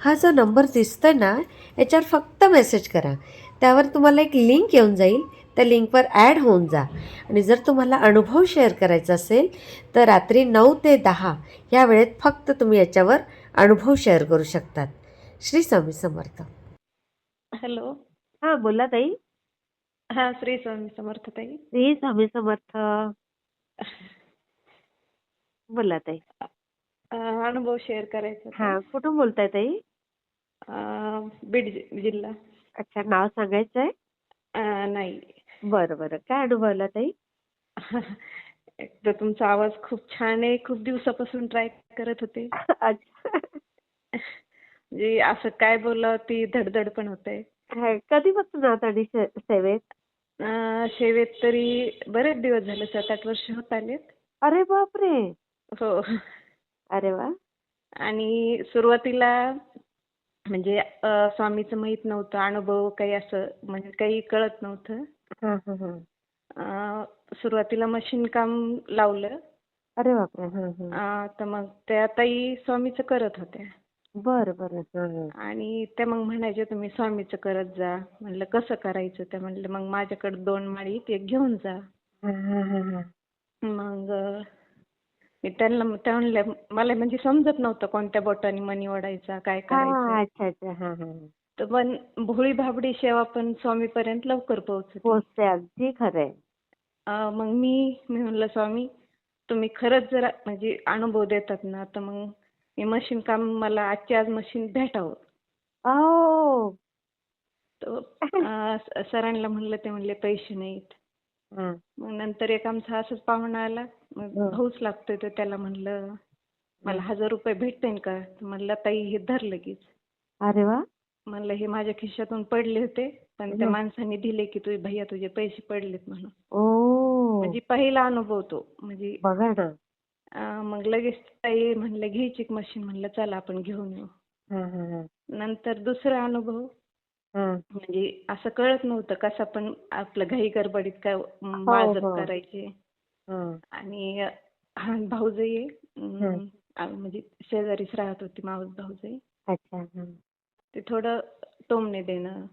हा जो नंबर दिसतोय ना याच्यावर फक्त मेसेज करा. त्यावर तुम्हाला एक लिंक येऊन जाईल. त्या लिंकवर ॲड होऊन जा. आणि जर तुम्हाला अनुभव शेअर करायचा असेल तर रात्री नऊ ते दहा या वेळेत फक्त तुम्ही याच्यावर अनुभव शेअर करू शकतात. श्री स्वामी समर्थ. हॅलो हां बोला ताई. हा श्री स्वामी समर्थ ताई. श्री स्वामी समर्थ. बोला ताई. अनुभव शेअर करायचा होता. हां कुठून बोलताय ताई? अं, बीड जि- जिल्हा. अच्छा नाव सांगायचं आहे अं, नाही. बरं बरं. काय अनुभवला ताई? एक तर तुमचा आवाज खूप छान आहे. खूप दिवसापासून ट्राय करत होते. अच्छा. म्हणजे असं काय बोलावं ती धडधड पण होते हा, कधीपासून आहात आणि से- सेवेत? सेवेत तरी बरेच दिवस झाले. सात आठ वर्ष होत आलेत. अरे बापरे! हो. अरे वा. आणि सुरुवातीला म्हणजे स्वामीचं माहीत नव्हतं अनुभव काही असं म्हणजे काही कळत नव्हतं. हा हा हा. अं, सुरुवातीला मशीन काम लावलं. अरे बापरे हा हा. अं, तर मग त्या ताई स्वामीचं करत होत्या. बरं बरं हा हा. आणि त्या मग म्हणायच्या तुम्ही स्वामीचं करत जा. म्हणलं कसं करायचं? त्या म्हणलं मग माझ्याकडे दोन माळी ते घेऊन जा. हा, हा, हा, हा. मग अं, मी त्यांना त्या म्हणल्या मला म्हणजे समजत नव्हतं कोणत्या बोटाने मणी ओढायचा काय करायचं. अच्छा अच्छा हा हा. हा. तर पण भोळी भाबडी सेवा पण स्वामीपर्यंत लवकर पोहोचते पोचते अगदी खरंय. अं, मग मी मी म्हणलं स्वामी तुम्ही खरंच जर म्हणजे अनुभव देतात ना तर मग मी मशीन काम मला आजची आज मशीन भेटावं. तर अं, स- सरांना म्हणलं ते म्हणले पैसे नाहीत. मग नंतर एक आमचा असंच पाहुणा आला. मग. भाऊच लागतोय तर त्याला म्हणलं मला हजार रुपये भेटतील का? म्हणलं ताई हे धर लगेच. अरे वा. म्हणलं हे माझ्या खिशातून पडले होते पण त्या. माणसाने दिले की तुझे भैया तुझे पैसे पडलेत म्हणून. म्हणजे पहिला अनुभव तो. म्हणजे बघा ना. अं, मग लगेच ताई म्हणलं घ्यायची मशीन म्हणलं चला आपण घेऊन येऊ. नंतर दुसरा अनुभव म्हणजे असं कळत नव्हतं कसं पण आपलं घाई गडबडीत काय माळजप हो. करायचे. हा. आणि हा भाऊजाई आहे. हं. अं, आ- म्हणजे शेजारीच राहत होती मावस भाऊजाई. अच्छा हा. ते थोडं टोमणे देणं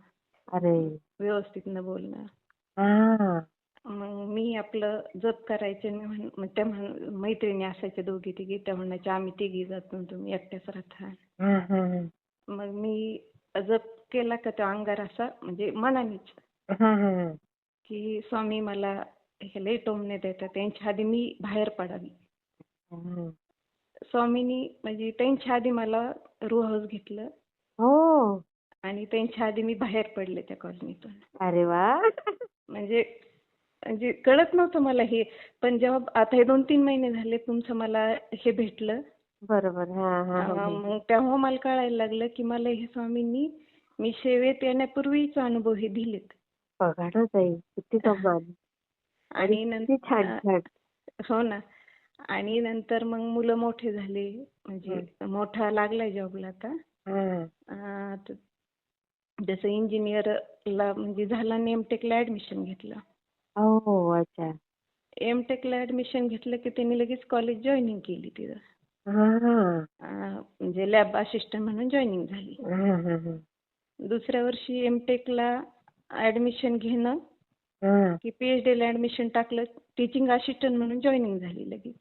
अरे. व्यवस्थित न बोलणं. हा. मग मी आपलं जप करायचे मी त्या मैत्रिणी असायच्या दोघी तिघी त्या म्हणायच्या आम्ही तिघी जातो तुम्ही एकट्याच राहता. मग मी जप केला का तो अंगार असा म्हणजे मनानेच. की स्वामी मला हे लई टोमणे देतात त्यांच्या आधी मी बाहेर पडावी. स्वामींनी म्हणजे त्यांच्या आधी मला रो हाऊस घेतलं. हो. आणि त्यांच्या आधी मी बाहेर पडले त्या कॉलनीतून. अरे वा. म्हणजे म्हणजे कळत नव्हतं मला हे. पण जेव्हा आता हे दोन तीन महिने झाले तुमचं मला हे भेटलं. बरोबर. मग तेव्हा मला कळायला लागलं की मला हे स्वामींनी मी सेवेत येण्यापूर्वीचे अनुभव हे दिलेत. बघा ना ताई किती कमाल. आणि किती छान छान. हो ना. आणि नंतर मग मुलं मोठे झाले म्हणजे मोठा लागलाय जॉबला आता. हा. जसं इंजिनियरला म्हणजे झाला नेमटेकला ऍडमिशन घेतलं. हो अच्छा. एमटेकला ऍडमिशन घेतलं की त्यांनी लगेच कॉलेज जॉईनिंग केली तिथं. हा हा. म्हणजे लॅब असिस्टंट म्हणून जॉईनिंग झाली. हा हा हा. दुसऱ्या वर्षी एमटेकला ऍडमिशन घेणं हा की पीएचडी ला ऍडमिशन टाकलं टीचिंग असिस्टंट म्हणून जॉईनिंग झाली लगेच.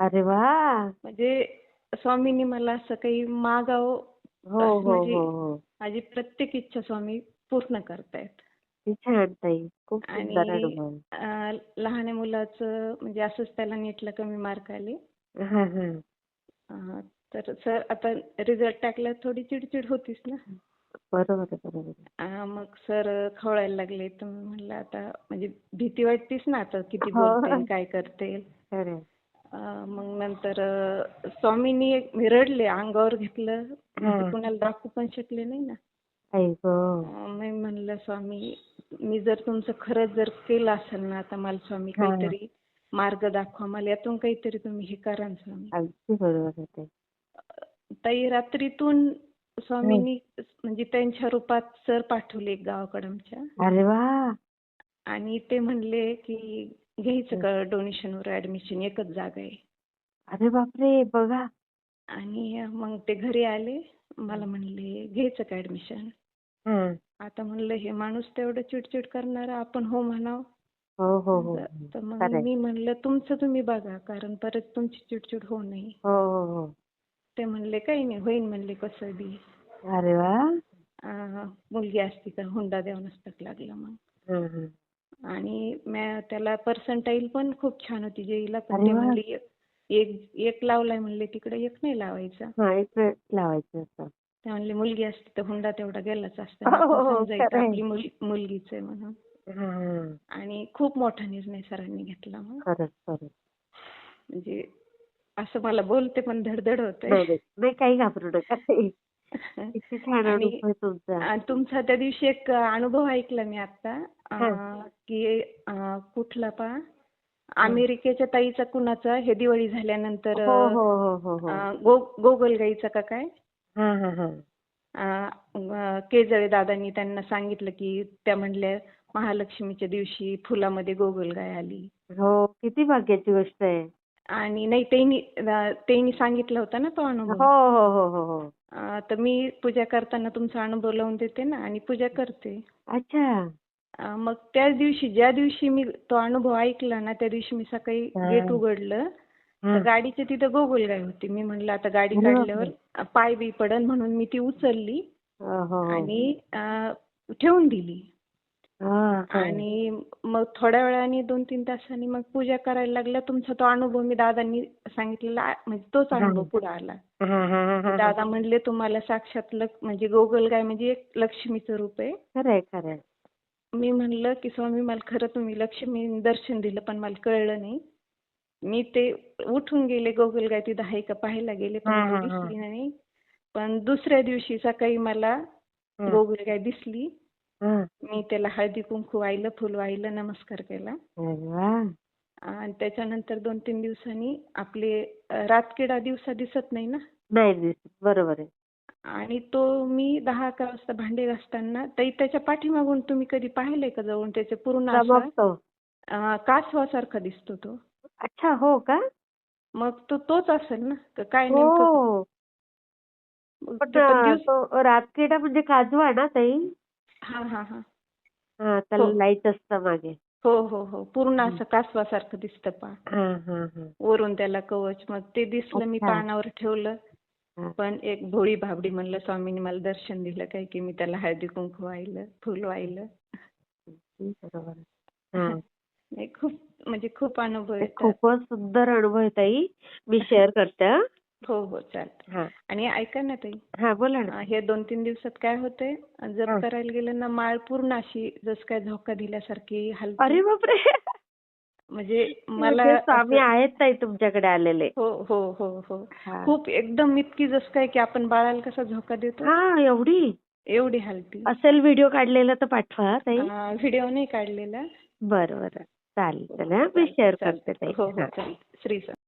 अरे वा! म्हणजे स्वामींनी मला असं काही मागावं हो हो म्हणजे हो हो. माझी प्रत्येक इच्छा स्वामी पूर्ण करतायत. किती छान ताई. खूप सुंदर आणि अनुभव. अं, लहान मुलाचं म्हणजे असंच त्याला नीटला कमी मार्क आले. हा हा अं, तर सर आता रिझल्ट टाकला थोडी चिडचिड होतीच ना? बरोबर आहे, बरोबर आहे. मग सर खवळायला लागले तर मी म्हणलं आता म्हणजे भीती वाटतीच ना आता किती हो. बोलते काय करते खरं आहे. मग नंतर अं, स्वामींनी एक मी रडले अंगावर घेतलं हा. ते कुणाला दाखवू पण शकले नाही ना आई गं. अं, मी म्हणलं स्वामी मी जर तुमचं खरंच जर केलं असेल ना आता मला स्वामी हा. काहीतरी मार्ग दाखवा मला यातून काहीतरी तुम्ही हे करा ना स्वामी अगदी बरोबर आहे ताई. ताई रात्रीतून स्वामींनी म्हणजे त्यांच्या रूपात सर पाठवले एक गावाकडे आमच्या. अरे वा! आणि ते म्हणले की घ्यायचं का डोनेशनवर ऍडमिशन एकच जागा आहे. अरे बापरे! बघा. आणि मग ते घरी आले. मला म्हणले घ्यायचं का ऍडमिशन हा. आता म्हणलं हे माणूस तेवढं चिडचिड करणार आपण हो म्हणावं. हो हो हो. तर मग. मी म्हणलं तुमचं तुम्ही बघा कारण परत तुमची चिडचिड होऊ नये. ते म्हणले काही नाही होईन म्हणले कसं बी अरे वा अं, मुलगी असती तर हुंडा द्यावूनच तक लागला मग हा, हा. आणि म्या त्याला पर्सेंटाईल पण खूप छान होती जेईला पण अरे ते वा. म्हणले एक- एक एक लावलाय म्हणले तिकडे एक नाही लावायचा हा एक वेळ लावायचं असतं ते म्हणले मुलगी असती तर हुंडा तेवढा गेलाच असता हो, आपण हो, समजायचं खरंय. आपली मुल- मुलगीच आहे म्हणून हा, हा. आणि खूप मोठा निर्णय सरांनी घेतला मग खरंच खरंच म्हणजे असं मला बोलते पण धडधड होतंय नाही काही घाबरू नका. तुमचा. त्या दिवशी एक अनुभव ऐकला मी आता की कुठला पा? अमेरिकेच्या ताईचा कुणाचा? हे दिवाळी झाल्यानंतर हो हो हो गोगलगाईचा का काय? हा हा हा. केजळे दादांनी त्यांना सांगितलं की त्या म्हणल्या महालक्ष्मीच्या दिवशी फुलामध्ये गोगलगाय आली. हो किती भाग्याची गोष्ट आहे. आणि नाही त्यांनी त्यांनी सांगितलं होता ना तो हो अनुभव हो हो हो हो अं, तर मी पूजा करताना तुमचा अनुभव लावून देते ना आणि पूजा करते अच्छा अं, मग त्याच दिवशी ज्या दिवशी मी तो अनुभव ऐकला ना त्या दिवशी मी सकाळी हा. गेट उघडलं हा. तर गाडीच्या तिथं गोगलगाय होती मी म्हणलं आता गाडी. काढल्यावर अं, पाय बी पडन म्हणून मी ती उचलली हो, हो, हो. आणि अं, ठेवून दिली हा, हा. आणि मग थोड्या वेळाने दोन तीन तासांनी मग पूजा करायला लागल्या तुमचा तो अनुभव मी दादांनी सांगितलेला म्हणजे तोच अनुभव पुढे आला. दादा म्हणले तुम्हाला साक्षात म्हणजे गोगलगाय म्हणजे एक लक्ष्मीचं रूप आहे. खरंय खरंय मी म्हणलं की स्वामी मला खरं तुम्ही लक्ष्मी दर्शन दिलं पण मला कळलं नाही. मी ते उठून गेले गोगलगाय तिथं आहे का पाहायला गेले पण. दिसली नाही. पण दुसऱ्या दिवशी सकाळी मला. गोगलगाय दिसली. मी त्याला हळदी कुंकू वाहिलं फुल वाहिलं नमस्कार केला. वा. आणि त्याच्यानंतर दोन तीन दिवसांनी आपले रातकिडा दिवसा दिसत नाही ना? नाही बरोबर आहे. आणि तो मी दहा अकरा वाजता भांडे घासताना ताई त्याच्या पाठीमागून तुम्ही कधी पाहिलंय का जवळून त्याचे पूर्ण कासवासारखा दिसतो तो. अच्छा हो का? मग तो तोच असेल ना? काय नेमकं? हो तो रातकिडा म्हणजे काजवा ना ताई? हा हा हा हा त्याला हो. लाइट असतं मागे. हो हो हो. पूर्ण असं कासवासारखं दिसतं पा. हा हा हा. वरून त्याला कवच मग ते दिसलं मी. पानावर ठेवलं. पण एक भोळी भाबडी म्हणलं स्वामींनी मला दर्शन दिलं काय की मी त्याला हळदी कुंकू वाहिलं फुल वाहिलं. हा. खूप म्हणजे खूप अनुभव खूपच सुंदर अनुभव आहे ताई. मी शेअर करते हा. हो हो चालतं हा. आणि ऐका ना ताई. हा बोला ना. हे दोन तीन दिवसात काय होतंय? जप हा. करायला गेलं ना माळ पूर्ण अशी जसं काय झोका दिल्यासारखी हलते अरे बापरे! म्हणजे मला म्हणजे स्वामी असं- आहेत ताई तुमच्याकडे आलेले. हो हो हो हो. हा. खूप एकदम इतकी जसं काय की आपण बाळाला कसा झोका देतो? हा एवढी? एवढी हलती असेल व्हिडिओ काढलेला तर पाठवा हा, ताई. व्हिडिओ नाही काढलेला. बरं बरं. चालेल चालेल हा. मी शेअर करते ताई. हो हो हा. चालेल. श्री स्वामी.